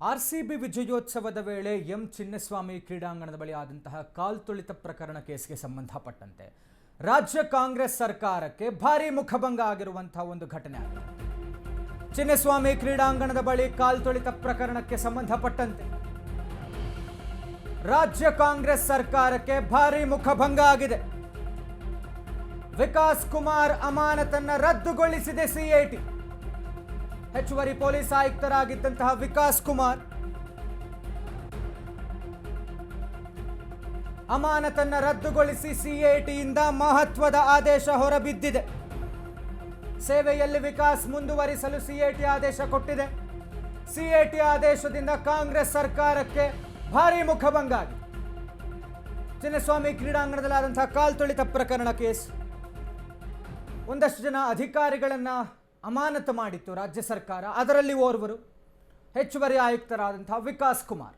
RCB ವಿಜಯೋತ್ಸವದ ವೇಳೆ M Chinnaswamy ಕ್ರೀಡಾಂಗಣದ ಬಳಿ ಆದಂತಹ ಕಾಲ್ತುಳಿತ ಪ್ರಕರಣ ಕೇಸ್ಗೆ ಸಂಬಂಧಪಟ್ಟಂತೆ ರಾಜ್ಯ ಕಾಂಗ್ರೆಸ್ ಸರ್ಕಾರಕ್ಕೆ ಭಾರಿ ಮುಖಭಂಗ ಆಗಿರುವಂತಹ ಒಂದು ಘಟನೆ ಚಿನ್ನಸ್ವಾಮಿ ಕ್ರೀಡಾಂಗಣದ ಬಳಿ ಕಾಲ್ತುಳಿತ ಪ್ರಕರಣಕ್ಕೆ ಸಂಬಂಧಪಟ್ಟಂತೆ ರಾಜ್ಯ ಕಾಂಗ್ರೆಸ್ ಸರ್ಕಾರಕ್ಕೆ ಭಾರಿ ಮುಖಭಂಗ ಆಗಿದೆ. ವಿಕಾಸ್ ಕುಮಾರ್ ಅಮಾನತನ್ನ ರದ್ದುಗೊಳಿಸಿದೆ ಸಿಐಟಿ ಹೆಚ್ಚುವರಿ ಪೊಲೀಸ್ ಆಯುಕ್ತರಾಗಿದ್ದಂತಹ ವಿಕಾಸ್ ಕುಮಾರ್. ಅಮಾನತನ್ನ ರದ್ದುಗೊಳಿಸಿ ಸಿಎಟಿಯಿಂದ ಮಹತ್ವದ ಆದೇಶ ಹೊರಬಿದ್ದಿದೆ. ಸೇವೆಯಲ್ಲಿ ವಿಕಾಸ್ ಮುಂದುವರಿಸಲು ಸಿಎಟಿ ಆದೇಶ ಕೊಟ್ಟಿದೆ. ಸಿಎಟಿ ಆದೇಶದಿಂದ ಕಾಂಗ್ರೆಸ್ ಸರ್ಕಾರಕ್ಕೆ ಭಾರಿ ಮುಖಭಂಗ ಚಿನ್ನಸ್ವಾಮಿ ಕ್ರೀಡಾಂಗಣದಲ್ಲಾದಂತಹ ಕಾಲ್ತುಳಿತ ಪ್ರಕರಣ ಕೇಸ್. ಒಂದಷ್ಟು ಜನ ಅಧಿಕಾರಿಗಳನ್ನು ಅಮಾನತು ಮಾಡಿತ್ತು ರಾಜ್ಯ ಸರ್ಕಾರ. ಅದರಲ್ಲಿ ಓರ್ವರು ಹೆಚ್ಚುವರಿ ಆಯುಕ್ತರಾದಂತಹ ವಿಕಾಸ್ ಕುಮಾರ್.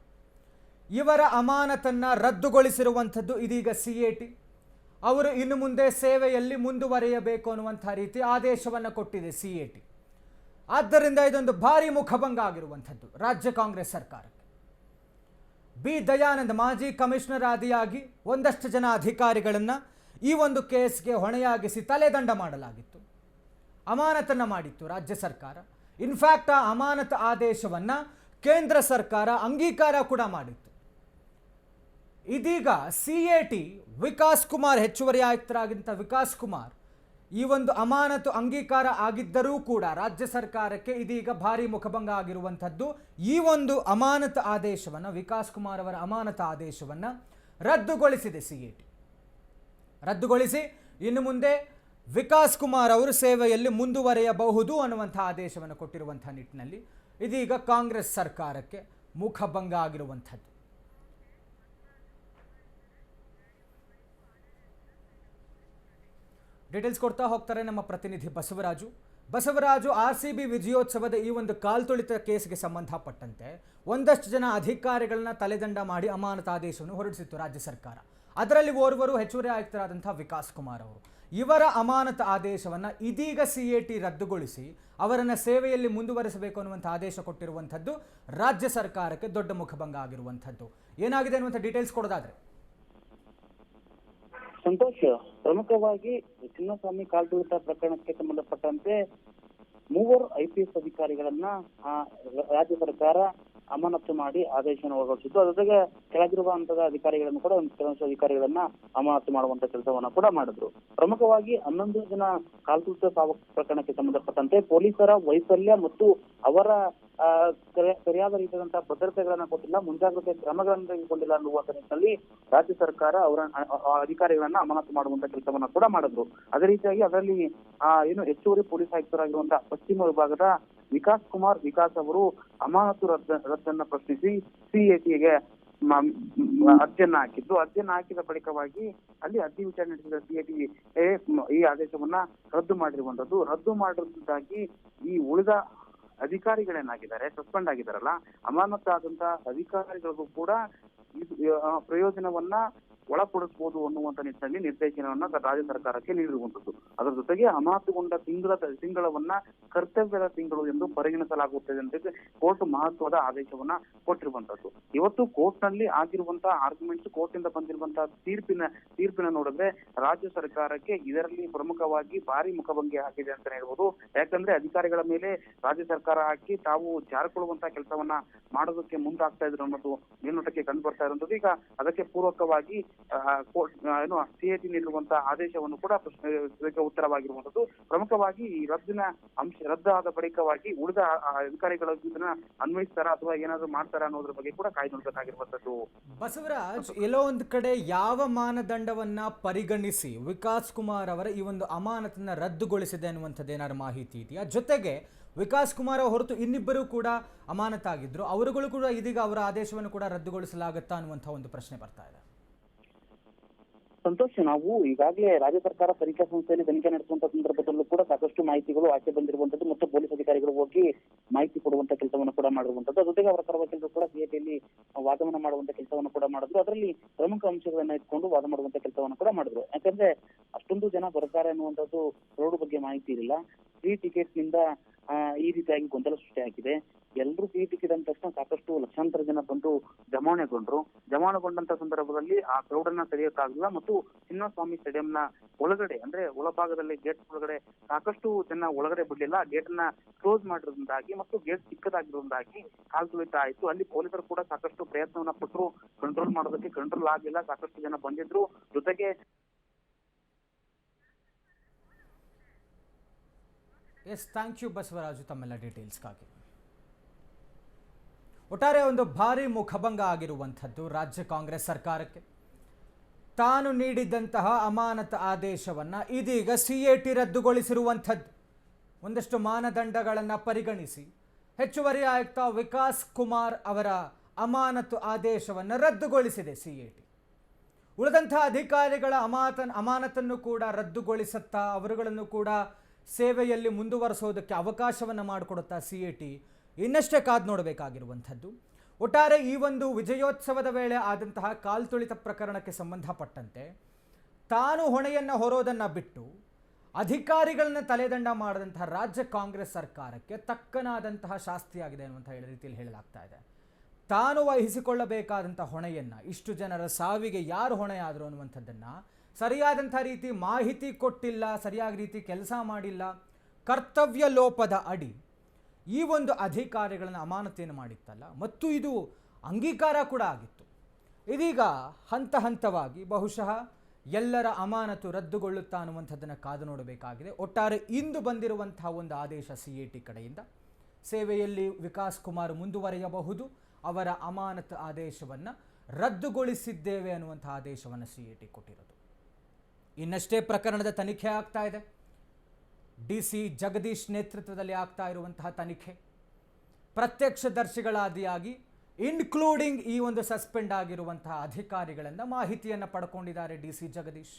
ಇವರ ಅಮಾನತನ್ನು ರದ್ದುಗೊಳಿಸಿರುವಂಥದ್ದು ಇದೀಗ ಸಿ ಎ ಟಿ. ಅವರು ಇನ್ನು ಮುಂದೆ ಸೇವೆಯಲ್ಲಿ ಮುಂದುವರಿಯಬೇಕು ಅನ್ನುವಂಥ ರೀತಿ ಆದೇಶವನ್ನು ಕೊಟ್ಟಿದೆ ಸಿ ಎ ಟಿ. ಆದ್ದರಿಂದ ಇದೊಂದು ಭಾರಿ ಮುಖಭಂಗ ಆಗಿರುವಂಥದ್ದು ರಾಜ್ಯ ಕಾಂಗ್ರೆಸ್ ಸರ್ಕಾರಕ್ಕೆ. ಬಿ ದಯಾನಂದ್ ಮಾಜಿ ಕಮಿಷನರ್ ಆದಿಯಾಗಿ ಒಂದಷ್ಟು ಜನ ಅಧಿಕಾರಿಗಳನ್ನು ಈ ಒಂದು ಕೇಸ್ಗೆ ಹೊಣೆಯಾಗಿಸಿ ತಲೆದಂಡ ಮಾಡಲಾಗಿತ್ತು. ಅಮಾನತನ್ನು ಮಾಡಿತ್ತು ರಾಜ್ಯ ಸರ್ಕಾರ. ಇನ್ಫ್ಯಾಕ್ಟ್ ಆ ಅಮಾನತ ಆದೇಶವನ್ನು ಕೇಂದ್ರ ಸರ್ಕಾರ ಅಂಗೀಕಾರ ಕೂಡ ಮಾಡಿತ್ತು. ಇದೀಗ C A T Vikas Kumar ಹೆಚ್ಚುವರಿ ಆಯುಕ್ತರಾಗಿದ್ದಂಥ ವಿಕಾಸ್ ಕುಮಾರ್ ಈ ಒಂದು ಅಮಾನತು ಅಂಗೀಕಾರ ಆಗಿದ್ದರೂ ಕೂಡ ರಾಜ್ಯ ಸರ್ಕಾರಕ್ಕೆ ಇದೀಗ ಭಾರಿ ಮುಖಭಂಗ ಆಗಿರುವಂಥದ್ದು. ಈ ಒಂದು ಅಮಾನತ ಆದೇಶವನ್ನು, ವಿಕಾಸ್ ಕುಮಾರ್ ಅವರ ಅಮಾನತ ಆದೇಶವನ್ನು ರದ್ದುಗೊಳಿಸಿದೆ ಸಿ ಎ ಟಿ. ರದ್ದುಗೊಳಿಸಿ ಇನ್ನು ಮುಂದೆ ವಿಕಾಸ್ ಕುಮಾರ್ ಅವರು ಸೇವೆಯಲ್ಲಿ ಮುಂದುವರೆಯಬಹುದು ಅನ್ನುವಂಥ ಆದೇಶವನ್ನು ಕೊಟ್ಟಿರುವಂಥ ನಿಟ್ಟಿನಲ್ಲಿ. ಇದೀಗ ಕಾಂಗ್ರೆಸ್ ಸರ್ಕಾರಕ್ಕೆ ಮುಖಭಂಗ ಆಗಿರುವಂಥದ್ದು. ಡೀಟೇಲ್ಸ್ ಕೊಡ್ತಾ ಹೋಗ್ತಾರೆ ನಮ್ಮ ಪ್ರತಿನಿಧಿ Basavaraju. Basavaraju R C B ವಿಜಯೋತ್ಸವದ ಈ ಒಂದು ಕಾಲ್ತುಳಿತ ಕೇಸ್ಗೆ ಸಂಬಂಧಪಟ್ಟಂತೆ ಒಂದಷ್ಟು ಜನ ಅಧಿಕಾರಿಗಳನ್ನ ತಲೆದಂಡ ಮಾಡಿ ಅಮಾನತಾದೇಶವನ್ನು ಹೊರಡಿಸಿತ್ತು ರಾಜ್ಯ ಸರ್ಕಾರ. ಅದರಲ್ಲಿ ಓರ್ವರು ಹೆಚ್ಚುವರಿ ಆಯುಕ್ತರಾದಂಥ ವಿಕಾಸ್ ಕುಮಾರ್ ಅವರು. ಇವರ ಅಮಾನತ ಆದೇಶವನ್ನು ಇದೀಗ ಸಿ ಎ ಟಿ ರದ್ದುಗೊಳಿಸಿ ಅವರನ್ನು ಸೇವೆಯಲ್ಲಿ ಮುಂದುವರಿಸಬೇಕು ಅನ್ನುವಂಥ ಆದೇಶ ಕೊಟ್ಟಿರುವಂಥದ್ದು ರಾಜ್ಯ ಸರ್ಕಾರಕ್ಕೆ ದೊಡ್ಡ ಮುಖಭಂಗ ಆಗಿರುವಂಥದ್ದು. ಏನಾಗಿದೆ ಅನ್ನುವಂಥ ಡೀಟೇಲ್ಸ್ ಕೊಡೋದಾದ್ರೆ. ಸಂತೋಷ್, ಪ್ರಮುಖವಾಗಿ ಚಿನ್ನಸ್ವಾಮಿ ಕಾಲ್ತುಳಿತ ಪ್ರಕರಣಕ್ಕೆ ಸಂಬಂಧಪಟ್ಟಂತೆ ಮೂವರು ಐಪಿಎಸ್ ಅಧಿಕಾರಿಗಳನ್ನ ರಾಜ್ಯ ಸರ್ಕಾರ ಅಮಾನತು ಮಾಡಿ ಆದೇಶವನ್ನು ಹೊರಡಿಸಿದ್ದು. ಅದ್ರ ಜೊತೆಗೆ ಕೆಳಗಿರುವ ಹಂತದ ಅಧಿಕಾರಿಗಳನ್ನು ಕೂಡ, ಒಂದು ಕೆಲವೊಂದು ಅಧಿಕಾರಿಗಳನ್ನ ಅಮಾನತು ಮಾಡುವಂತ ಕೆಲಸವನ್ನ ಕೂಡ ಮಾಡಿದ್ರು. ಪ್ರಮುಖವಾಗಿ ಹನ್ನೊಂದು ಜನ ಕಾಲ್ತುಳಿತ ಸಾವು ಪ್ರಕರಣಕ್ಕೆ ಸಂಬಂಧಪಟ್ಟಂತೆ ಪೊಲೀಸರ ವೈಫಲ್ಯ ಮತ್ತು ಅವರ ಸರಿಯಾದ ರೀತಿಯಾದಂತಹ ಭದ್ರತೆಗಳನ್ನ ಕೊಟ್ಟಿಲ್ಲ, ಮುಂಜಾಗ್ರತೆ ಕ್ರಮಗಳನ್ನು ತೆಗೆದುಕೊಂಡಿಲ್ಲ ಅನ್ನುವಂತ ನಿಟ್ಟಿನಲ್ಲಿ ರಾಜ್ಯ ಸರ್ಕಾರ ಅವರ ಅಧಿಕಾರಿಗಳನ್ನ ಅಮಾನತು ಮಾಡುವಂತ ಕೆಲಸವನ್ನ ಕೂಡ ಮಾಡಿದ್ರು. ಅದೇ ರೀತಿಯಾಗಿ ಅದರಲ್ಲಿ, ಆ, ಏನು ಹೆಚ್ಚುವರಿ ಪೊಲೀಸ್ ಆಯುಕ್ತರಾಗಿರುವಂತಹ ಪಶ್ಚಿಮ ವಿಭಾಗದ ವಿಕಾಸ್ ಕುಮಾರ್ ವಿಕಾಸ್ ಅವರು ಅಮಾನತು ರದ್ದ, ರದ್ದನ್ನ ಪ್ರಶ್ನಿಸಿ ಸಿಎಟಿಗೆ ಅರ್ಜಿಯನ್ನ ಹಾಕಿದ್ದು. ಅರ್ಜಿಯನ್ನ ಹಾಕಿದ ಬಳಿಕವಾಗಿ ಅಲ್ಲಿ ಅರ್ಜಿ ವಿಚಾರಣೆ ನಡೆಸಿದ ಸಿಎಟಿ ಈ ಆದೇಶವನ್ನ ರದ್ದು ಮಾಡಿರುವಂತದ್ದು. ರದ್ದು ಮಾಡಿರುವುದಾಗಿ ಈ ಉಳಿದ ಅಧಿಕಾರಿಗಳೇನಾಗಿದ್ದಾರೆ ಸಸ್ಪೆಂಡ್ ಆಗಿದ್ದಾರಲ್ಲ ಅಮಾನತ್ತಾದಂತಹ ಅಧಿಕಾರಿಗಳಿಗೂ ಕೂಡ ಪ್ರಯೋಜನವನ್ನ ಒಳಪಡಿಸಬಹುದು ಅನ್ನುವಂತ ನಿಟ್ಟಿನಲ್ಲಿ ನಿರ್ದೇಶನವನ್ನ ರಾಜ್ಯ ಸರ್ಕಾರಕ್ಕೆ ನೀಡಿರುವಂತದ್ದು ಅದರ ಜೊತೆಗೆ ಅಮಾನತುಗೊಂಡ ತಿಂಗಳ ತಿಂಗಳವನ್ನ ಕರ್ತವ್ಯದ ತಿಂಗಳು ಎಂದು ಪರಿಗಣಿಸಲಾಗುತ್ತದೆ ಅಂತ ಕೋರ್ಟ್ ಮಹತ್ವದ ಆದೇಶವನ್ನ ಕೊಟ್ಟಿರುವಂತದ್ದು ಇವತ್ತು ಕೋರ್ಟ್ನಲ್ಲಿ ಆಗಿರುವಂತಹ ಆರ್ಗ್ಯುಮೆಂಟ್ಸ್ ಕೋರ್ಟ್ ಇಂದ ಬಂದಿರುವಂತಹ ತೀರ್ಪಿನ ತೀರ್ಪಿನ ನೋಡಿದ್ರೆ ರಾಜ್ಯ ಸರ್ಕಾರಕ್ಕೆ ಇದರಲ್ಲಿ ಪ್ರಮುಖವಾಗಿ ಭಾರಿ ಮುಖಭಂಗಿ ಆಗಿದೆ ಅಂತ ಹೇಳ್ಬೋದು. ಯಾಕಂದ್ರೆ ಅಧಿಕಾರಿಗಳ ಮೇಲೆ ರಾಜ್ಯ ಸರ್ಕಾರ ಹಾಕಿ ತಾವು ಜಾರಿಕೊಳ್ಳುವಂತಹ ಕೆಲಸವನ್ನ ಮಾಡೋದಕ್ಕೆ ಮುಂದಾಗ್ತಾ ಇದ್ರು ಅನ್ನೋದು ಮೇಲ್ನೋಟಕ್ಕೆ ಕಂಡು ಬರ್ತಾ ಇರುವಂತದ್ದು ಈಗ ಅದಕ್ಕೆ ಪೂರ್ವಕವಾಗಿ ಏನು ಸಿಎಟಿ ನೀಡಿರುವಂತಹ ಆದೇಶವನ್ನು ಕೂಡ ಪ್ರಶ್ನೆಗೆ ಉತ್ತರವಾಗಿರುವಂತದ್ದು ಪ್ರಮುಖವಾಗಿ ಈ ರದ್ದಿನ ಅಂಶ, ರದ್ದಾದ ಬಳಿಕವಾಗಿ ಉಳಿದ ಅಧಿಕಾರಿಗಳ ಇದನ್ನ ಅನ್ವಯಿಸ್ತಾರ ಅಥವಾ ಏನಾದ್ರು ಮಾಡ್ತಾರ ಅನ್ನೋದ್ರ ಬಗ್ಗೆ ಕೂಡ ಕಾಯ್ದು ನೋಡ್ಬೇಕಾಗಿರುವಂತದ್ದು ಬಸವರಾಜ್, ಎಲ್ಲೋ ಒಂದು ಕಡೆ ಯಾವ ಮಾನದಂಡವನ್ನ ಪರಿಗಣಿಸಿ ವಿಕಾಸ್ ಕುಮಾರ್ ಅವರ ಈ ಒಂದು ಅಮಾನತನ್ನ ರದ್ದುಗೊಳಿಸಿದೆ ಅನ್ನುವಂಥದ್ದು ಏನಾದ್ರು ಮಾಹಿತಿ ಇದೆಯಾ? ಜೊತೆಗೆ ವಿಕಾಸ್ ಕುಮಾರ್ ಹೊರತು ಇನ್ನಿಬ್ಬರು ಕೂಡ ಅಮಾನತಾಗಿದ್ರು. ಅವರುಗಳು ಕೂಡ ಇದೀಗ ಅವರ ಆದೇಶವನ್ನು ಕೂಡ ರದ್ದುಗೊಳಿಸಲಾಗುತ್ತಾ ಅನ್ನುವಂಥ ಒಂದು ಪ್ರಶ್ನೆ ಬರ್ತಾ ಇದೆ. ಸಂತೋಷ್ ನಾವು ಈಗಾಗಲೇ ರಾಜ್ಯ ಸರ್ಕಾರ ತನಿಖಾ ಸಂಸ್ಥೆಯಲ್ಲಿ ತನಿಖೆ ನಡೆಸುವಂತ ಸಂದರ್ಭದಲ್ಲೂ ಕೂಡ ಸಾಕಷ್ಟು ಮಾಹಿತಿಗಳು ಆಚೆ ಬಂದಿರುವಂತದ್ದು ಮತ್ತು ಪೊಲೀಸ್ ಅಧಿಕಾರಿಗಳು ಹೋಗಿ ಮಾಹಿತಿ ಕೊಡುವಂತ ಕೆಲಸವನ್ನು ಕೂಡ ಮಾಡಿರುವಂತದ್ದು ಜೊತೆಗೆ ಅವರ ಪರವಕೀಲರು ಕೂಡ ಸಿಐಟಿಯಲ್ಲಿ ವಾದವನ್ನು ಮಾಡುವಂತ ಕೆಲಸವನ್ನು ಕೂಡ ಮಾಡಿದ್ರು. ಅದರಲ್ಲಿ ಪ್ರಮುಖ ಅಂಶಗಳನ್ನ ಇಟ್ಕೊಂಡು ವಾದ ಮಾಡುವಂತ ಕೆಲಸವನ್ನು ಕೂಡ ಮಾಡಿದ್ರು. ಯಾಕಂದ್ರೆ ಅಷ್ಟೊಂದು ಜನ ಬರ್ತಾರೆ ಅನ್ನುವಂಥದ್ದು ರೋಡ್ ಬಗ್ಗೆ ಮಾಹಿತಿ ಇರಲಿಲ್ಲ. ಫ್ರೀ ಟಿಕೆಟ್ನಿಂದ ಈ ರೀತಿಯಾಗಿ ಗೊಂದಲ ಸೃಷ್ಟಿಯಾಗಿದೆ. ಎಲ್ಲರೂ ಸಿ ಟಿಕೆಟ್ ಅಂದ ತಕ್ಷಣ ಸಾಕಷ್ಟು ಲಕ್ಷಾಂತರ ಜನ ಬಂದು ಜಮಾವಣೆಗೊಂಡ್ರು. ಜಮಾವಣೆಗೊಂಡಂತ ಸಂದರ್ಭದಲ್ಲಿ ಆ ಕ್ರೌಡ್ ಅನ್ನ ತಡೆಯೋಕ್ಕಾಗಲಿಲ್ಲ ಮತ್ತು ಚಿನ್ನಸ್ವಾಮಿ ಸ್ಟೇಡಿಯಂನ ಒಳಗಡೆ, ಅಂದ್ರೆ ಒಳಭಾಗದಲ್ಲಿ ಗೇಟ್ ಒಳಗಡೆ ಸಾಕಷ್ಟು ಜನ ಒಳಗಡೆ ಬಿಡ್ಲಿಲ್ಲ. ಗೇಟ್ ಅನ್ನ ಕ್ಲೋಸ್ ಮಾಡಿರೋದ್ರಿಂದಾಗಿ ಮತ್ತು ಗೇಟ್ ಚಿಕ್ಕದಾಗಿರೋದ್ರಿಂದಾಗಿ ಕಾಲ್ತುಳಿತ ಆಯ್ತು. ಅಲ್ಲಿ ಪೊಲೀಸರು ಕೂಡ ಸಾಕಷ್ಟು ಪ್ರಯತ್ನವನ್ನ ಪಟ್ಟರು ಕಂಟ್ರೋಲ್ ಮಾಡೋದಕ್ಕೆ ಕಂಟ್ರೋಲ್ ಆಗಲಿಲ್ಲ. ಸಾಕಷ್ಟು ಜನ ಬಂದಿದ್ರು. ಜೊತೆಗೆ ಎಸ್ ಥ್ಯಾಂಕ್ ಯು ಬಸವರಾಜು, ತಮ್ಮೆಲ್ಲ ಡೀಟೇಲ್ಸ್ಗಾಗಿ ಒಟ್ಟಾರೆ ಒಂದು ಭಾರಿ ಮುಖಭಂಗ ಆಗಿರುವಂಥದ್ದು ರಾಜ್ಯ ಕಾಂಗ್ರೆಸ್ ಸರ್ಕಾರಕ್ಕೆ. ತಾನು ನೀಡಿದ್ದಂತಹ ಅಮಾನತ ಆದೇಶವನ್ನು ಇದೀಗ ಸಿ ಎ ಟಿ ರದ್ದುಗೊಳಿಸಿರುವಂಥದ್ದು. ಒಂದಷ್ಟು ಮಾನದಂಡಗಳನ್ನು ಪರಿಗಣಿಸಿ ಹೆಚ್ಚುವರಿ ಆಯುಕ್ತ ವಿಕಾಸ್ ಕುಮಾರ್ ಅವರ ಅಮಾನತು ಆದೇಶವನ್ನು ರದ್ದುಗೊಳಿಸಿದೆ ಸಿ ಎ ಟಿ. ಉಳಿದಂಥ ಅಧಿಕಾರಿಗಳ ಅಮಾತ ಅಮಾನತನ್ನು ಕೂಡ ರದ್ದುಗೊಳಿಸುತ್ತಾ ಅವರುಗಳನ್ನು ಕೂಡ ಸೇವೆಯಲ್ಲಿ ಮುಂದುವರೆಸೋದಕ್ಕೆ ಅವಕಾಶವನ್ನು ಮಾಡಿಕೊಡುತ್ತಾ ಸಿ ಎ ಟಿ ಇನ್ನಷ್ಟೇ ಕಾದು ನೋಡಬೇಕಾಗಿರುವಂಥದ್ದು. ಒಟ್ಟಾರೆ ಈ ಒಂದು ವಿಜಯೋತ್ಸವದ ವೇಳೆ ಆದಂತಹ ಕಾಲ್ತುಳಿತ ಪ್ರಕರಣಕ್ಕೆ ಸಂಬಂಧಪಟ್ಟಂತೆ ತಾನು ಹೊಣೆಯನ್ನು ಹೊರೋದನ್ನು ಬಿಟ್ಟು ಅಧಿಕಾರಿಗಳನ್ನ ತಲೆದಂಡ ಮಾಡಿದಂತಹ ರಾಜ್ಯ ಕಾಂಗ್ರೆಸ್ ಸರ್ಕಾರಕ್ಕೆ ತಕ್ಕನಾದಂತಹ ಶಾಸ್ತಿಯಾಗಿದೆ ಅನ್ನುವಂಥ ರೀತಿಯಲ್ಲಿ ಹೇಳಲಾಗ್ತಾ ಇದೆ. ತಾನು ವಹಿಸಿಕೊಳ್ಳಬೇಕಾದಂಥ ಹೊಣೆಯನ್ನು, ಇಷ್ಟು ಜನರ ಸಾವಿಗೆ ಯಾರು ಹೊಣೆ ಆದರು ಅನ್ನುವಂಥದ್ದನ್ನು ಸರಿಯಾದಂಥ ರೀತಿ ಮಾಹಿತಿ ಕೊಟ್ಟಿಲ್ಲ ಸರಿಯಾದ ರೀತಿ ಕೆಲಸ ಮಾಡಿಲ್ಲ, ಕರ್ತವ್ಯ ಲೋಪದ ಅಡಿ ಈ ಒಂದು ಅಧಿಕಾರಿಗಳನ್ನು ಅಮಾನತೆಯನ್ನು ಮಾಡಿತ್ತಲ್ಲ? ಮತ್ತು ಇದು ಅಂಗೀಕಾರ ಕೂಡ ಆಗಿತ್ತು. ಇದೀಗ ಹಂತ ಹಂತವಾಗಿ ಬಹುಶಃ ಎಲ್ಲರ ಅಮಾನತು ರದ್ದುಗೊಳ್ಳುತ್ತಾ ಅನ್ನುವಂಥದ್ದನ್ನು ಕಾದು ನೋಡಬೇಕಾಗಿದೆ. ಒಟ್ಟಾರೆ ಇಂದು ಬಂದಿರುವಂತಹ ಒಂದು ಆದೇಶ ಸಿ ಎ ಟಿ ಕಡೆಯಿಂದ ಸೇವೆಯಲ್ಲಿ ವಿಕಾಸ್ ಕುಮಾರ್ ಮುಂದುವರೆಯಬಹುದು. ಅವರ ಅಮಾನತು ಆದೇಶವನ್ನು ರದ್ದುಗೊಳಿಸಿದ್ದೇವೆ ಅನ್ನುವಂಥ ಆದೇಶವನ್ನು ಸಿ ಎ ಟಿ ಕೊಟ್ಟಿರೋದು. ಇನ್ನಷ್ಟೇ ಪ್ರಕರಣದ ತನಿಖೆ ಆಗ್ತಾ ಇದೆ. ಡಿ ಸಿ ಜಗದೀಶ್ ನೇತೃತ್ವದಲ್ಲಿ ಆಗ್ತಾ ಇರುವಂತಹ ತನಿಖೆ. ಪ್ರತ್ಯಕ್ಷದರ್ಶಿಗಳಾದಿಯಾಗಿ ಇನ್ಕ್ಲೂಡಿಂಗ್ ಈ ಒಂದು ಸಸ್ಪೆಂಡ್ ಆಗಿರುವಂತಹ ಅಧಿಕಾರಿಗಳಿಂದ ಮಾಹಿತಿಯನ್ನು ಪಡ್ಕೊಂಡಿದ್ದಾರೆ ಡಿ ಸಿ ಜಗದೀಶ್.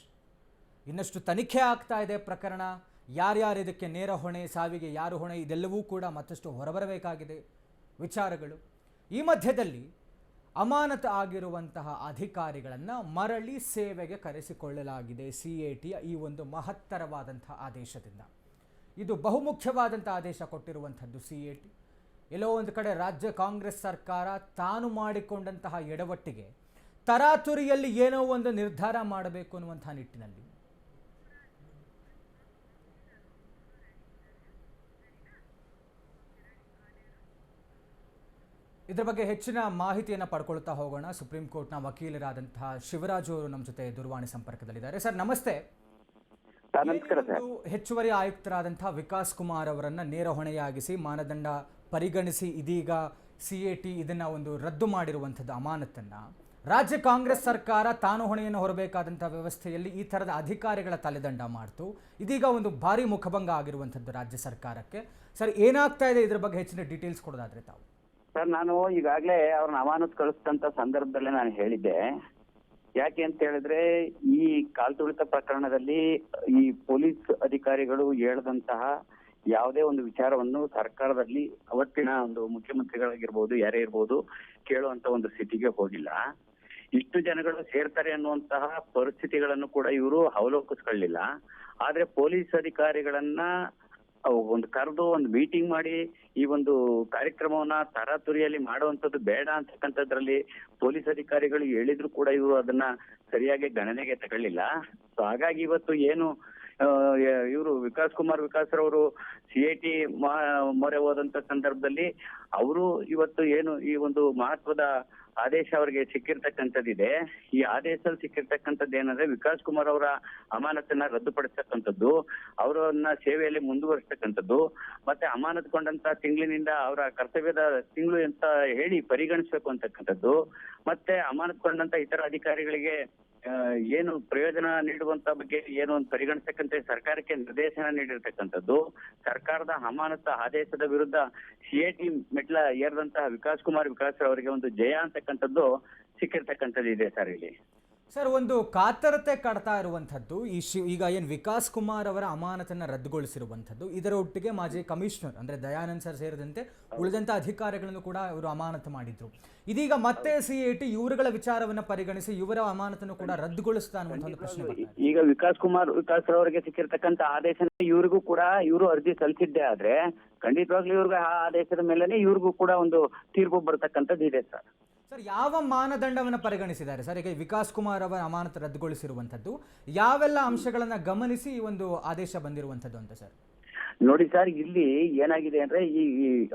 ಇನ್ನಷ್ಟು ತನಿಖೆ ಆಗ್ತಾ ಇದೆ ಪ್ರಕರಣ. ಯಾರ್ಯಾರು ಇದಕ್ಕೆ ನೇರ ಹೊಣೆ, ಸಾವಿಗೆ ಯಾರು ಹೊಣೆ, ಇದೆಲ್ಲವೂ ಕೂಡ ಮತ್ತಷ್ಟು ಹೊರಬರಬೇಕಾಗಿದೆ. ವಿಚಾರಗಳು. ಈ ಮಧ್ಯದಲ್ಲಿ ಅಮಾನತ ಆಗಿರುವಂತಹ ಅಧಿಕಾರಿಗಳನ್ನು ಮರಳಿ ಸೇವೆಗೆ ಕರೆಸಿಕೊಳ್ಳಲಾಗಿದೆ ಸಿ ಎ ಟಿಯ ಈ ಒಂದು ಮಹತ್ತರವಾದಂಥ ಆದೇಶದಿಂದ. ಇದು ಬಹುಮುಖ್ಯವಾದಂಥ ಆದೇಶ ಕೊಟ್ಟಿರುವಂಥದ್ದು ಸಿ ಎ ಟಿ. ಎಲ್ಲೋ ಒಂದು ಕಡೆ ರಾಜ್ಯ ಕಾಂಗ್ರೆಸ್ ಸರ್ಕಾರ ತಾನು ಮಾಡಿಕೊಂಡಂತಹ ಎಡವಟ್ಟಿಗೆ ತರಾತುರಿಯಲ್ಲಿ ಏನೋ ಒಂದು ನಿರ್ಧಾರ ಮಾಡಬೇಕು ಅನ್ನುವಂಥ ನಿಟ್ಟಿನಲ್ಲಿ. ಇದರ ಬಗ್ಗೆ ಹೆಚ್ಚಿನ ಮಾಹಿತಿಯನ್ನು ಪಡ್ಕೊಳ್ತಾ ಹೋಗೋಣ. ಸುಪ್ರೀಂ ಕೋರ್ಟ್ನ ವಕೀಲರಾದಂತಹ ಶಿವರಾಜು ಅವರು ನಮ್ಮ ಜೊತೆ ದೂರವಾಣಿ ಸಂಪರ್ಕದಲ್ಲಿದ್ದಾರೆ. ಸರ್, ನಮಸ್ತೆ. ನಮಸ್ಕಾರ ಸರ್ ಹೆಚ್ಚುವರಿ ಆಯುಕ್ತರಾದಂತಹ ವಿಕಾಸ್ ಕುಮಾರ್ ಅವರನ್ನ ನೇರ ಹೊಣೆಯಾಗಿಸಿ ಮಾನದಂಡ ಪರಿಗಣಿಸಿ ಇದೀಗ ಸಿ ಎ ಟಿ ಇದನ್ನ ಒಂದು ರದ್ದು ಮಾಡಿರುವಂಥದ್ದು ಅಮಾನತನ್ನ ರಾಜ್ಯ ಕಾಂಗ್ರೆಸ್ ಸರ್ಕಾರ ತಾನು ಹೊಣೆಯನ್ನು ಹೊರಬೇಕಾದಂತಹ ವ್ಯವಸ್ಥೆಯಲ್ಲಿ ಈ ತರದ ಅಧಿಕಾರಿಗಳ ತಲೆದಂಡ ಮಾಡ್ತು. ಇದೀಗ ಒಂದು ಭಾರಿ ಮುಖಭಂಗ ಆಗಿರುವಂಥದ್ದು ರಾಜ್ಯ ಸರ್ಕಾರಕ್ಕೆ. ಸರ್ ಏನಾಗ್ತಾ ಇದೆ ಇದ್ರ ಬಗ್ಗೆ ಹೆಚ್ಚಿನ ಡೀಟೇಲ್ಸ್ ಕೊಡೋದಾದ್ರೆ ತಾವು? ಸರ್ ನಾನು ಈಗಾಗಲೇ ಅವ್ರನ್ನ ಅಮಾನತ್ ಕಳಿಸಿದಂತ ಸಂದರ್ಭದಲ್ಲೇ ನಾನು ಹೇಳಿದ್ದೆ. ಯಾಕೆ ಅಂತ ಹೇಳಿದ್ರೆ ಈ ಕಾಲ್ತುಳಿತ ಪ್ರಕರಣದಲ್ಲಿ ಈ ಪೊಲೀಸ್ ಅಧಿಕಾರಿಗಳು ಹೇಳದಂತಹ ಯಾವುದೇ ಒಂದು ವಿಚಾರವನ್ನು ಸರ್ಕಾರದಲ್ಲಿ ಅವತ್ತಿನ ಒಂದು ಮುಖ್ಯಮಂತ್ರಿಗಳಾಗಿರ್ಬೋದು, ಯಾರೇ ಇರ್ಬೋದು, ಕೇಳುವಂತ ಒಂದು ಸ್ಥಿತಿಗೆ ಹೋಗಿಲ್ಲ. ಇಷ್ಟು ಜನಗಳು ಸೇರ್ತಾರೆ ಅನ್ನುವಂತಹ ಪರಿಸ್ಥಿತಿಗಳನ್ನು ಕೂಡ ಇವರು ಅವಲೋಕಿಸ್ಕೊಳ್ಳಿಲ್ಲ. ಆದ್ರೆ ಪೊಲೀಸ್ ಅಧಿಕಾರಿಗಳನ್ನ ಒಂದು ಕರೆದು ಒಂದು ಮೀಟಿಂಗ್ ಮಾಡಿ ಈ ಒಂದು ಕಾರ್ಯಕ್ರಮವನ್ನ ತರಾತುರಿಯಲ್ಲಿ ಮಾಡುವಂತದ್ದು ಬೇಡ ಅಂತಕ್ಕಂಥದ್ರಲ್ಲಿ ಪೊಲೀಸ್ ಅಧಿಕಾರಿಗಳು ಹೇಳಿದ್ರು ಕೂಡ ಇವರು ಅದನ್ನ ಸರಿಯಾಗಿ ಗಣನೆಗೆ ತಗೊಳ್ಳಿಲ್ಲ. ಸೊ ಹಾಗಾಗಿ ಇವತ್ತು ಏನು ಇವರು ವಿಕಾಸ್ ಕುಮಾರ್ ವಿಕಾಸ್ ರವರು ಟಿ ಮೊರೆ ಹೋದಂತ ಸಂದರ್ಭದಲ್ಲಿ ಅವರು ಇವತ್ತು ಏನು ಈ ಒಂದು ಮಹತ್ವದ ಆದೇಶ ಅವರಿಗೆ ಸಿಕ್ಕಿರ್ತಕ್ಕಂಥದ್ದಿದೆ. ಈ ಆದೇಶದಲ್ಲಿ ಸಿಕ್ಕಿರ್ತಕ್ಕಂಥದ್ದು ಏನಂದ್ರೆ ವಿಕಾಸ್ ಕುಮಾರ್ ಅವರ ಅಮಾನತನ್ನ ರದ್ದುಪಡಿಸ್ತಕ್ಕಂಥದ್ದು, ಅವರನ್ನ ಸೇವೆಯಲ್ಲಿ ಮುಂದುವರಿಸ್ತಕ್ಕಂಥದ್ದು, ಮತ್ತೆ ಅಮಾನತ್ಕೊಂಡಂತ ತಿಂಗಳಿನಿಂದ ಅವರ ಕರ್ತವ್ಯದ ತಿಂಗಳು ಅಂತ ಹೇಳಿ ಪರಿಗಣಿಸಬೇಕು ಅಂತಕ್ಕಂಥದ್ದು, ಮತ್ತೆ ಅಮಾನತ್ಕೊಂಡಂತ ಇತರ ಅಧಿಕಾರಿಗಳಿಗೆ ಏನು ಪ್ರಯೋಜನ ನೀಡುವಂತ ಬಗ್ಗೆ ಏನು ಒಂದು ಪರಿಗಣಿಸ್ತಕ್ಕಂಥ ಸರ್ಕಾರಕ್ಕೆ ನಿರ್ದೇಶನ ನೀಡಿರ್ತಕ್ಕಂಥದ್ದು, ಸರ್ಕಾರದ ಅಮಾನತ ಆದೇಶದ ವಿರುದ್ಧ ಸಿಎಟಿ ಮೆಟ್ಲ ಏರಿದಂತಹ ವಿಕಾಸ್ ಕುಮಾರ್ ವಿಕಾಸ್ ಅವರಿಗೆ ಒಂದು ಜಯ ಅಂತಕ್ಕಂಥದ್ದು ಸಿಕ್ಕಿರ್ತಕ್ಕಂಥದ್ದು ಇದೆ ಸರ್ ಇಲ್ಲಿ. ಸರ್, ಒಂದು ಕಾತರತೆ ಕಾಡ್ತಾ ಇರುವಂಥದ್ದು, ಈ ಶಿ, ಈಗ ಏನು ವಿಕಾಸ್ ಕುಮಾರ್ ಅವರ ಅಮಾನತನ್ನು ರದ್ದುಗೊಳಿಸಿರುವಂಥದ್ದು, ಇದರ ಒಟ್ಟಿಗೆ ಮಾಜಿ ಕಮಿಷನರ್ ಅಂದರೆ ದಯಾನಂದ್ ಸರ್ ಸೇರಿದಂತೆ ಉಳಿದಂಥ ಅಧಿಕಾರಿಗಳನ್ನು ಕೂಡ ಇವರು ಅಮಾನತು ಮಾಡಿದ್ರು ಇದೀಗ ಮತ್ತೆ ಸಿ ಎ ಟಿ ಇವರುಗಳ ವಿಚಾರವನ್ನು ಪರಿಗಣಿಸಿ ಇವರ ಅಮಾನತನ್ನು ಕೂಡ ರದ್ದುಗೊಳಿಸ್ತಾ ಅನ್ನುವಂಥ ಒಂದು ಪ್ರಶ್ನೆ. ಈಗ ವಿಕಾಸ್ ಕುಮಾರ್, ವಿಕಾಸ್ ಅವರಿಗೆ ಸಿಕ್ಕಿರ್ತಕ್ಕಂಥ ಆದೇಶ ಇವ್ರಿಗೂ ಕೂಡ ಇವರು ಅರ್ಜಿ ಸಲ್ಲಿಸಿದ್ದೇ ಆದ್ರೆ ಖಂಡಿತವಾಗ್ಲೂ ಇವ್ರಿಗೆ ಆ ಆದೇಶದ ಮೇಲೆ ಇವ್ರಿಗೂ ಕೂಡ ಒಂದು ತೀರ್ಪು ಬರ್ತಕ್ಕಂಥದ್ದು ಇದೆ ಸರ್ ಸರ್, ಯಾವ ಮಾನದಂಡವನ್ನು ಪರಿಗಣಿಸಿದ್ದಾರೆ? ಸರ್, ಈಗ ವಿಕಾಸ್ ಕುಮಾರ್ ಅವರ ಅಮಾನತು ರದ್ದುಗೊಳಿಸಿರುವಂಥದ್ದು, ಯಾವೆಲ್ಲ ಅಂಶಗಳನ್ನು ಗಮನಿಸಿ ಈ ಒಂದು ಆದೇಶ ಬಂದಿರುವಂಥದ್ದು ಅಂತ ಸರ್? ನೋಡಿ ಸರ್, ಇಲ್ಲಿ ಏನಾಗಿದೆ ಅಂದ್ರೆ ಈ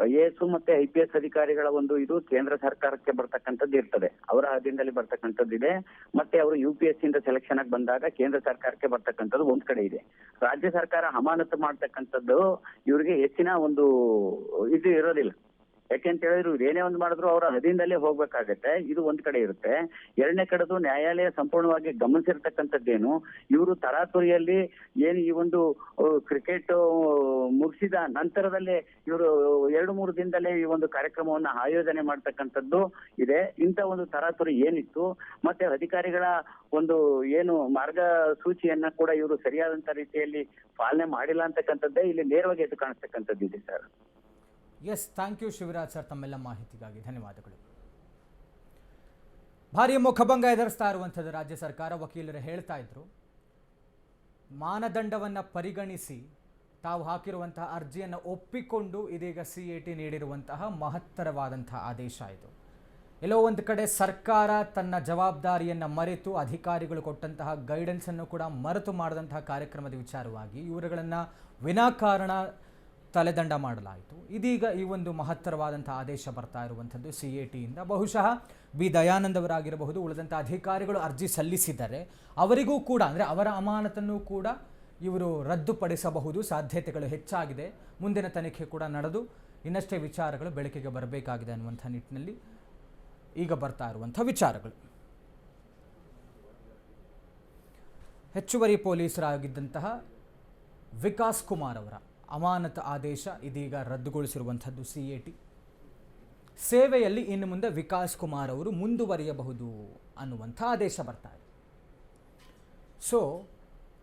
ಐ ಎ ಎಸ್ ಮತ್ತೆ ಐ ಪಿ ಎಸ್ ಅಧಿಕಾರಿಗಳ ಒಂದು ಇದು ಕೇಂದ್ರ ಸರ್ಕಾರಕ್ಕೆ ಬರ್ತಕ್ಕಂಥದ್ದು ಇರ್ತದೆ. ಅವರ ಅಧೀನದಲ್ಲಿ ಬರ್ತಕ್ಕಂಥದ್ದು ಇದೆ. ಮತ್ತೆ ಅವರು ಯು ಪಿ ಎಸ್ ಇಂದ ಸೆಲೆಕ್ಷನ್ ಆಗಿ ಬಂದಾಗ ಕೇಂದ್ರ ಸರ್ಕಾರಕ್ಕೆ ಬರ್ತಕ್ಕಂಥದ್ದು ಒಂದ್ ಕಡೆ ಇದೆ. ರಾಜ್ಯ ಸರ್ಕಾರ ಅಮಾನತು ಮಾಡ್ತಕ್ಕಂಥದ್ದು ಇವರಿಗೆ ಹೆಚ್ಚಿನ ಒಂದು ಇದು ಇರೋದಿಲ್ಲ. ಯಾಕೆಂತ ಹೇಳಿದ್ರು, ಏನೇ ಒಂದು ಮಾಡಿದ್ರು ಅವರ ಅಧೀನದಲ್ಲೇ ಹೋಗ್ಬೇಕಾಗತ್ತೆ. ಇದು ಒಂದ್ ಕಡೆ ಇರುತ್ತೆ. ಎರಡನೇ ಕಡೆದು ನ್ಯಾಯಾಲಯ ಸಂಪೂರ್ಣವಾಗಿ ಗಮನಿಸಿರ್ತಕ್ಕಂಥದ್ದೇನು, ಇವರು ತರಾತುರಿಯಲ್ಲಿ ಏನು ಈ ಒಂದು ಕ್ರಿಕೆಟ್ ಮುಗಿಸಿದ ನಂತರದಲ್ಲೇ ಇವರು ಎರಡು ಮೂರು ದಿನದಲ್ಲೇ ಈ ಒಂದು ಕಾರ್ಯಕ್ರಮವನ್ನ ಆಯೋಜನೆ ಮಾಡ್ತಕ್ಕಂಥದ್ದು ಇದೆ. ಇಂಥ ಒಂದು ತರಾತುರಿ ಏನಿತ್ತು, ಮತ್ತೆ ಅಧಿಕಾರಿಗಳ ಒಂದು ಏನು ಮಾರ್ಗಸೂಚಿಯನ್ನ ಕೂಡ ಇವರು ಸರಿಯಾದಂತ ರೀತಿಯಲ್ಲಿ ಪಾಲನೆ ಮಾಡಿಲ್ಲ ಅಂತಕ್ಕಂಥದ್ದೇ ಇಲ್ಲಿ ನೇರವಾಗಿ ಎದ್ದು ಕಾಣಿಸ್ತಕ್ಕಂಥದ್ದು ಇದೆ sir. Yes thank you Shivaraj sir ತಮ್ಮೆಲ್ಲ ಮಾಹಿತಿಗಾಗಿ ಧನ್ಯವಾದಗಳು. ಭಾರಿ ಮುಖಭಂಗ ಎದುರಿಸ್ತಾ ಇರುವಂಥದ್ದು ರಾಜ್ಯ ಸರ್ಕಾರ, ವಕೀಲರು ಹೇಳ್ತಾ ಇದ್ರು, ಮಾನದಂಡವನ್ನು ಪರಿಗಣಿಸಿ ತಾವು ಹಾಕಿರುವಂತಹ ಅರ್ಜಿಯನ್ನು ಒಪ್ಪಿಕೊಂಡು ಇದೀಗ ಸಿ ಎ ಟಿ ನೀಡಿರುವಂತಹ ಮಹತ್ತರವಾದಂತಹ ಆದೇಶ ಇದು. ಎಲ್ಲೋ ಒಂದು ಕಡೆ ಸರ್ಕಾರ ತನ್ನ ಜವಾಬ್ದಾರಿಯನ್ನು ಮರೆತು ಅಧಿಕಾರಿಗಳು ಕೊಟ್ಟಂತಹ ಗೈಡೆನ್ಸನ್ನು ಕೂಡ ಮರೆತು ಮಾಡಿದಂತಹ ಕಾರ್ಯಕ್ರಮದ ವಿಚಾರವಾಗಿ ಇವರುಗಳನ್ನು ವಿನಾಕಾರಣ ತಲೆದಂಡ ಮಾಡಲಾಯಿತು. ಇದೀಗ ಈ ಒಂದು ಮಹತ್ತರವಾದಂಥ ಆದೇಶ ಬರ್ತಾ ಇರುವಂಥದ್ದು ಸಿ ಎ ಟಿಯಿಂದ ಬಹುಶಃ ವಿ ದಯಾನಂದವರಾಗಿರಬಹುದು, ಉಳಿದಂಥ ಅಧಿಕಾರಿಗಳು ಅರ್ಜಿ ಸಲ್ಲಿಸಿದರೆ ಅವರಿಗೂ ಕೂಡ, ಅಂದರೆ ಅವರ ಅಮಾನತನ್ನು ಕೂಡ ಇವರು ರದ್ದುಪಡಿಸಬಹುದು. ಸಾಧ್ಯತೆಗಳು ಹೆಚ್ಚಾಗಿದೆ. ಮುಂದಿನ ತನಿಖೆ ಕೂಡ ನಡೆದು ಇನ್ನಷ್ಟೇ ವಿಚಾರಗಳು ಬೆಳಕಿಗೆ ಬರಬೇಕಾಗಿದೆ ಅನ್ನುವಂಥ ನಿಟ್ಟಿನಲ್ಲಿ ಈಗ ಬರ್ತಾ ಇರುವಂಥ ವಿಚಾರಗಳು. ಹೆಚ್ಚುವರಿ ಪೊಲೀಸರಾಗಿದ್ದಂತಹ ವಿಕಾಸ್ ಕುಮಾರ್ ಅವರ ಅಮಾನತ ಆದೇಶ ಇದೀಗ ರದ್ದುಗೊಳಿಸಿರುವಂಥದ್ದು ಸಿ ಎ ಟಿ. ಸೇವೆಯಲ್ಲಿ ಇನ್ನು ಮುಂದೆ ವಿಕಾಸ್ ಕುಮಾರ್ ಅವರು ಮುಂದುವರಿಯಬಹುದು ಅನ್ನುವಂಥ ಆದೇಶ ಬರ್ತಾ ಇದೆ. ಸೊ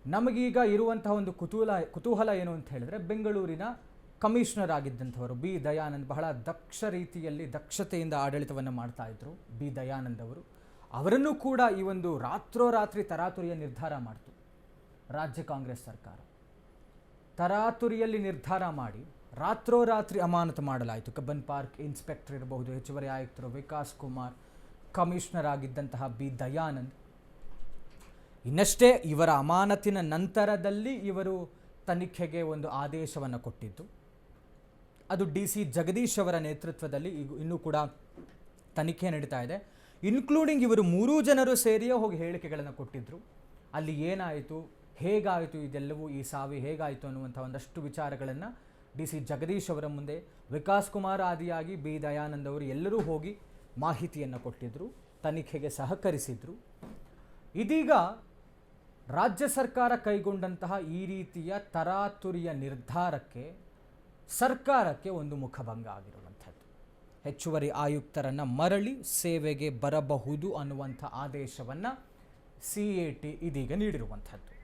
ನಮಗೀಗ ಇರುವಂತಹ ಒಂದು ಕುತೂಹಲ ಕುತೂಹಲ ಏನು ಅಂತ ಹೇಳಿದ್ರೆ ಬೆಂಗಳೂರಿನ ಕಮಿಷನರ್ ಆಗಿದ್ದಂಥವರು ಬಿ ದಯಾನಂದ್ ಬಹಳ ದಕ್ಷ ರೀತಿಯಲ್ಲಿ ದಕ್ಷತೆಯಿಂದ ಆಡಳಿತವನ್ನು ಮಾಡ್ತಾ ಬಿ ದಯಾನಂದ್ ಅವರು. ಅವರನ್ನು ಕೂಡ ಈ ಒಂದು ರಾತ್ರೋರಾತ್ರಿ ತರಾತುರಿಯ ನಿರ್ಧಾರ ಮಾಡ್ತು ರಾಜ್ಯ ಕಾಂಗ್ರೆಸ್ ಸರ್ಕಾರ. ತರಾತುರಿಯಲ್ಲಿ ನಿರ್ಧಾರ ಮಾಡಿ ರಾತ್ರೋರಾತ್ರಿ ಅಮಾನತು ಮಾಡಲಾಯಿತು. ಕಬ್ಬನ್ ಪಾರ್ಕ್ ಇನ್ಸ್ಪೆಕ್ಟರ್ ಇರಬಹುದು. ಹೆಚ್ಚುವರಿ ಆಯುಕ್ತರು ವಿಕಾಸ್ ಕುಮಾರ್, ಕಮಿಷನರ್ ಆಗಿದ್ದಂತಹ ಬಿ. ದಯಾನಂದ್. ಇನ್ನಷ್ಟೇ ಇವರ ಅಮಾನತಿನ ನಂತರದಲ್ಲಿ ಇವರು ತನಿಖೆಗೆ ಒಂದು ಆದೇಶವನ್ನು ಕೊಟ್ಟಿದ್ದು. ಅದು ಡಿ. ಸಿ. ಜಗದೀಶ್ ಅವರ ನೇತೃತ್ವದಲ್ಲಿ ಈಗ ಇನ್ನೂ ಕೂಡ ತನಿಖೆ ನಡೀತಾ ಇದೆ. ಇನ್ಕ್ಲೂಡಿಂಗ್ ಇವರು ಮೂರೂ ಜನರು ಸೇರಿಯೇ ಹೋಗಿ ಹೇಳಿಕೆಗಳನ್ನು ಕೊಟ್ಟಿದ್ದರು ಅಲ್ಲಿ ಏನಾಯಿತು? ಹೇಗಾಯಿತು ಇದೆಲ್ಲವೂ ಈ ಸಾವಿ ಹೇಗಾಯಿತು ಅನ್ನುವಂಥ ಒಂದಷ್ಟು ವಿಚಾರಗಳನ್ನು ಡಿ ಸಿ ಜಗದೀಶ್ ಅವರ ಮುಂದೆ ವಿಕಾಸ್ ಕುಮಾರ್ ಆದಿಯಾಗಿ ಬಿ ದಯಾನಂದ್ ಅವರು ಎಲ್ಲರೂ ಹೋಗಿ ಮಾಹಿತಿಯನ್ನು ಕೊಟ್ಟಿದ್ದರು ತನಿಖೆಗೆ ಸಹಕರಿಸಿದರು. ಇದೀಗ ರಾಜ್ಯ ಸರ್ಕಾರ ಕೈಗೊಂಡಂತಹ ಈ ರೀತಿಯ ತರಾತುರಿಯ ನಿರ್ಧಾರಕ್ಕೆ ಸರ್ಕಾರಕ್ಕೆ ಒಂದು ಮುಖಭಂಗ ಆಗಿರುವಂಥದ್ದು. ಹೆಚ್ಚುವರಿ ಆಯುಕ್ತರನ್ನು ಮರಳಿ ಸೇವೆಗೆ ಬರಬಹುದು ಅನ್ನುವಂಥ ಆದೇಶವನ್ನು ಸಿ ಎ ಟಿ ಇದೀಗ ನೀಡಿರುವಂಥದ್ದು.